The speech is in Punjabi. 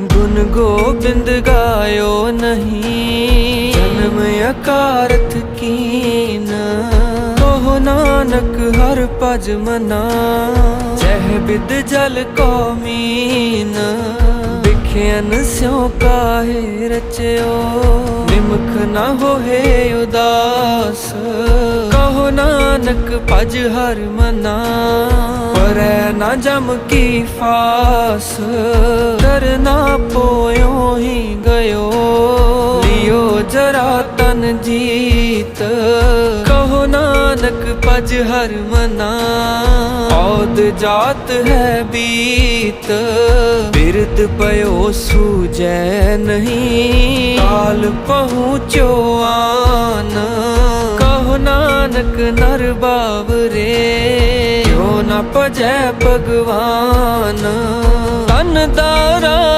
ਗੁਣ ਗੋਬਿੰਦ ਗਾਇਓ ਨਹੀਂ। ਜਨਮ ਅਕਾਰਥ ਕੀਨ। ਕਹੋ ਨਾਨਕ ਹਰ ਭਜ ਮਨਾ। ਜਹ ਬਿਦ ਜਲ ਕੋ ਮੀਨ। ਵਿਖਿਆਨ ਸਿਉ ਕਾਹੇ ਰਚਿਓ। ਨਿਮਖ ਨਾ ਹੋਏ ਉਦਾਸ। ਕਹੋ ਨਾਨਕ ਭਜ ਹਰ ਮਨਾ। ਪਰੈ ਨਾ ਜਮ ਕੀ ਫਾਸ। ਕਰਨਾ ਜਰਾ ਤਨ ਜੀਤ। ਕਹੋ ਨਾਨਕ ਪਜ ਹਰ ਮਨਾ। ਔਦ ਜਾਤ ਹੈ ਬੀਤ। ਬਿਰਦ ਪਇਓ ਸੂਜੈ ਨਹੀਂ। ਕਾਲ ਪਹੁੰਚੋ ਆਨ। ਕਹੋ ਨਾਨਕ ਨਰ ਬਾਵਰੇ। ਕਿਉ ਨਾ ਭਜੈ ਭਗਵਾਨ। ਤਨ ਦਾਰਾ